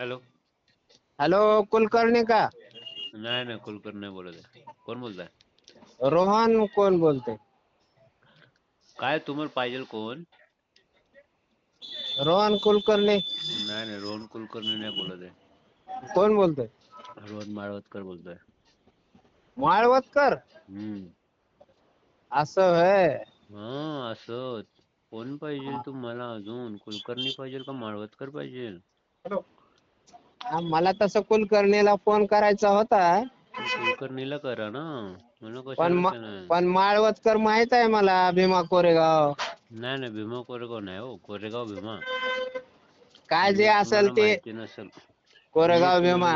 Hello. Hello Kulkarni का? नाही नाही कुलकर्णी नाही बोलत आहे. कोण बोलताय? रोहन कोण बोलते काय तुम्हाला पाहिजे कोण? रोहन कुलकर्णी. नाही नाही रोहन कुलकर्णी नाही बोलत आहे. कोण बोलतोय? रोहन माळवतकर बोलतोय. माळवतकर? हम्म. असं होय. हा असं कोण पाहिजे तुम्हाला अजून? कुलकर्णी पाहिजे का माळवतकर पाहिजे हा, मला तसं कुलकर्णीला फोन करायचा होता. कुलकर्णीला करा ना. मला पण कशाला मा-? पण माळवतकर माहीत आहे मला भीमा कोरेगाव. नाही नाही भीमा कोरेगाव नाही हो. कोरेगाव भीमा. काय जे असेल ते माहिती नसेल. कोरेगाव भीमा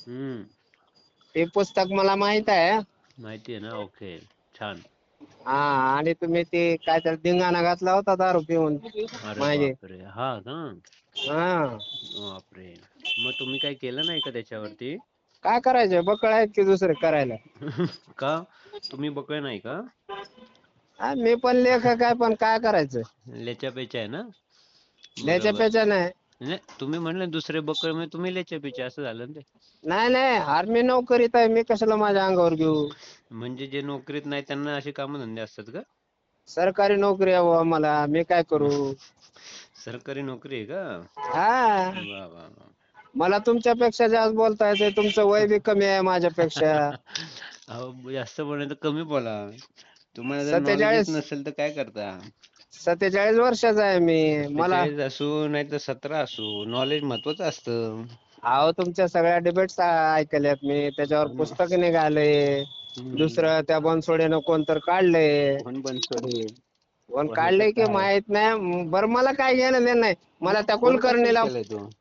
हम्म. ते पुस्तक मला माहीत आहे. माहिती आहे ना? ओके. छान. हा आणि तुम्ही ते काय तर धिंगाणा घातला होता दारू पिऊन. अरे बापरे. हा का? हा. बापरे. मग तुम्ही काही केलं नाही का त्याच्यावरती? काय करायचं? बकळ आहेत की दुसरे करायला? का? तुम्ही बकळे नाही का? हा, मी पण लेखक आहे पण काय करायचं? लेच्या पेच्या आहे ना? बरोबर. पेच्या नाही. नाही तुम्ही म्हणले दुसरे बकळे म्हणजे तुम्ही लेच्या पेच्या असं झालं ना ते? नाही नाही आर्मी नोकरीत आहे मी कशाला माझ्या अंगावर घेऊ? म्हणजे जे नोकरीत नाही त्यांना असे कामधंदे असतात का? सरकारी नोकरी आहे बुवा मला मी काय करू? सरकारी नोकरी आहे का? हा. वा वा वा. मला तुमच्यापेक्षा जास्त बोलता येते तुमचं वय बी कमी आहे माझ्यापेक्षा. अहो जास्त बोलायचं कमी बोला. तुम्हाला जर सत्तेचाळीस. knowledge नसेल तर काय करता? सत्तेचाळीस वर्षाचा आहे मी. मला 43 असू नाही तर सतरा असू नॉलेज महत्वाचं असतं. अहो तुमच्या सगळ्या डिबेट्स ऐकल्यात मी. त्याच्यावर पुस्तक निघाले. दुसरं त्या बनसोडेनं कोणतर काढलंय. कोण बनसोडे? कोणाचं काढलंय की? माहीत नाही. बरं मला काय घेणं देणं नाही. मला त्या कुलकर्णीला?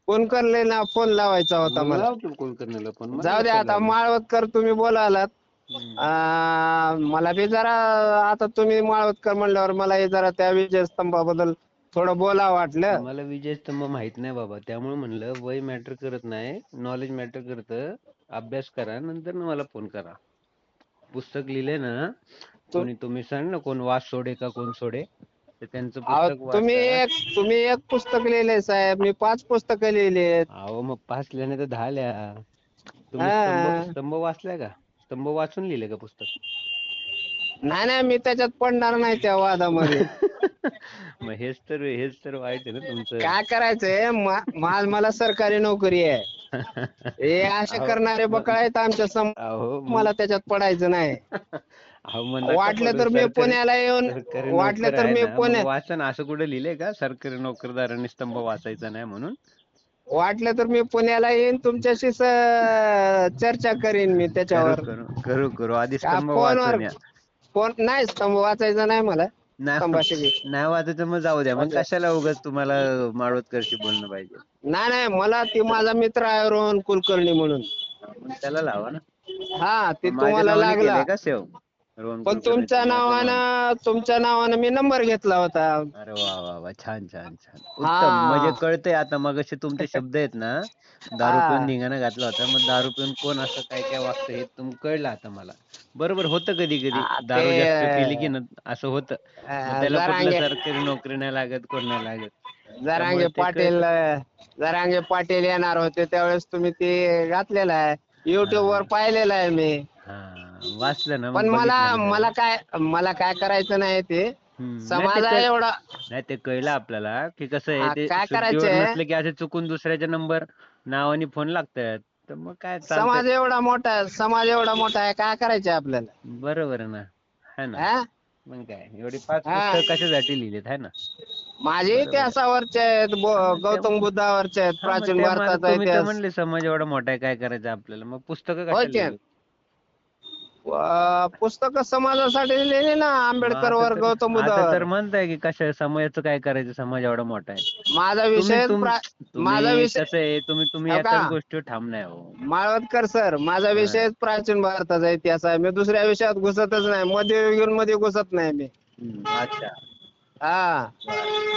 कुलकर्णीला फोन लावायचा होता मला कुलकर्णीला पण मला जाऊ दे आता? माळवतकर तुम्ही बोलालात. हम्म. आ, मला बी जरा आता तुम्ही माळवतकर म्हणल्यावर मला हे जरा त्या विजय स्तंभाबद्दल थोडं बोला वाटलं. मला विजय स्तंभ माहीत नाही बाबा. त्यामुळे म्हणलं वय मॅटर करत नाही नॉलेज मॅटर करतं. अभ्यास करा नंतर न मला फोन करा. पुस्तक लिहिले ना कोणी तुम्ही सांग ना कोण वास सोडे का कोण सोडे? तर त्यांचं अहो, पुस्तक तुम्ही वाचा एक तुम्ही एक पुस्तक लिहिले साहेब मी पाच पुस्तकं लिहिलेत. अहो मग पाच लिहिणे तर दहा लिहा तुम्ही हा. स्तंभ स्तंभ वाचलाय का? स्तंभ वाचून लिहिले का पुस्तक? नाही नाही मी त्याच्यात पडणार नाही त्या वादामध्ये. मग हेच तर हेच तर वाईट आहे ना तुमचं. काय करायचंय? मा- मा- मला सरकारी नोकरी आहे. हे असे करणारे बकळ आहेत आमच्यासमोर. अहो मग- मला त्याच्यात पडायचं नाही. वाटलं. तर मी पुण्याला येऊन वाटलं तर मी ना, मग पुण्या वाचा ना असं कुठे लिहिलंय का? सरकारी नोकरदारांनी स्तंभ वाचायचा नाही म्हणून? वाटलं तर मी पुण्याला येईन तुमच्याशी चर्चा करीन मी त्याच्यावर. करू करू आधी स्तंभ वाचून या. फोन नाही स्तंभ वाचायचा नाही मला. नाही स्तंभाशी बी. नाही वाचायचं मग जाऊ द्या. मग. कशाला उगाच तुम्हाला माळवतकरशी बोलणं पाहिजे? नाही नाही मला ती माझा मित्र आहे रोहन कुलकर्णी म्हणून. त्याला लावा ना. हा ते माझ्या तुम्हाला नावाने लागला. केलंय का सेव? रोहन पण कुलकर्णी तुमच्या. नावानं तुमच्या नावानं मी नंबर घेतला होता. अरे वा वा वा छान छान छान. हा. उत्तम म्हणजे कळतंय आता मग तुमचे शब्द आहेत ना दारू हा. पिऊन धिंगाणा घातला होता. मग दारू पिऊन कोण असं काय काय वागतं हे तुम कळलं आता मला. बरोबर होतं कधी कधी. दारू ते- जास्त पिली की ना असं होतं. मग त्याला कुठलं जरांगे सरकारी नोकरी नाही लागत कोण नाही लागत. जरांगे ते पाटील जरांगे पाटील येणार होते त्यावेळेस तुम्ही ते घातलेलं आहे. युट्यूब वर पाहिलेलं आहे मी. वाचलं ना मग पण मला बघितलं ना मला काय मला काय करायचं नाही ते हम्म. नाही, ते समाज कळ- एवढा नाही ते कळलं आपल्याला की कसं हा, आहे ते काय करायचंय? नसलं की असे चुकून दुसऱ्याचे नंबर नावाने फोन लागतात तर मग काय समाज चालतंय एवढा मोठा आहे, समाज एवढा मोठा आहे काय करायचं आपल्याला बरोबर आहे ना है ना हा? मग काय एवढी पाच हा. पुस्तकं कशासाठी लिहिलेत है ना माझे बरोबर. इतिहासावरचे आहेत बो- गौतम बुद्धावरचे आहेत हा, मग प्राचीन भारताचा तुम्ही तर इतिहास म्हणले समाज एवढा मोठा आहे काय करायचं आपल्याला मग पुस्तकं कशाला? लिहिली? पुस्तक समाजासाठी लिहिलेली ना आंबेडकर वर आता गौतम आता तर म्हणताय की कशा समाजाचं काय करायचं? समाज एवढा मोठा आहे. माझा तुम्ही विषय माझा तुम्ही विषय कसं आहे? तुम्ही तुम्ही हो का? गोष्टीवर ठाम नाही हो माळवतकर सर माझा विषय प्राचीन भारताचा इतिहास आहे. मी दुसऱ्या विषयात घुसतच नाही. मध्ययुगीन मध्ये घुसत नाही मी. हम्म, अच्छा. हा.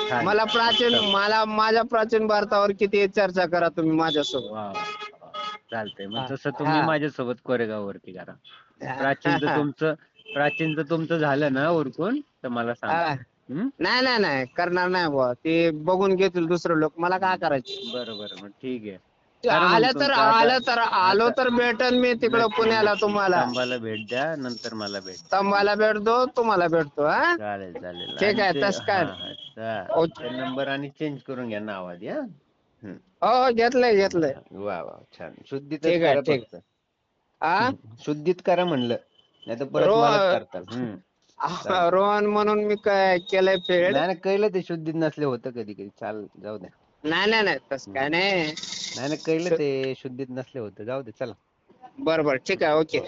छान. मला प्राचीन मला माझ्या प्राचीन भारतावर किती चर्चा करा तुम्ही माझ्यासोबत. वा वा, वा. चालतंय. मग हा, तसं तुम्ही हा. माझ्यासोबत कोरेगाव वरती करा. प्राचीनचं तुमचं प्राचीनचं तुमचं झालं ना उरकून तर मला सांगा हा. नाही नाही नाही करणार नाही बुवा ते बघून घेतील दुसरे लोक मला काय करायचं बरं बरं मग ठीक आहे करा मग आलं तर तुमचं आता. आलं तर आलो तर भेटन मी तिकडं नक्की, पुण्याला नक्की. तुम्हाला स्तंभाला भेट द्या नंतर मला भेट द्या. स्तंभाला भेटतो तुम्हाला भेटतो हा चालेल चालेल ठीक आहे, आणि ते- तसं काय? हा, हा, चा- ओके. ते नंबर आणि चेंज करून घ्या नाव आधी हा. हो घेतलंय घेतलंय वा वा छान शुद्धीत ठीक आहे, करा ठीक. फक्त. हा शुद्धीत करा म्हणलं. नाही तर परत रो- मला करतात हम्म. आ, रोहन म्हणून मी काय केलंय फेड? नाही नाही कळलं ते शुद्धीत नसले होतं कधी कधी. चाल जाऊ द्या. नाही नाही नाही तसं काय नाही. नाही नाही कळलं ते शुद्धीत नसले होतं. जाऊ दे चला. बरं बरं ठीक आहे ओके.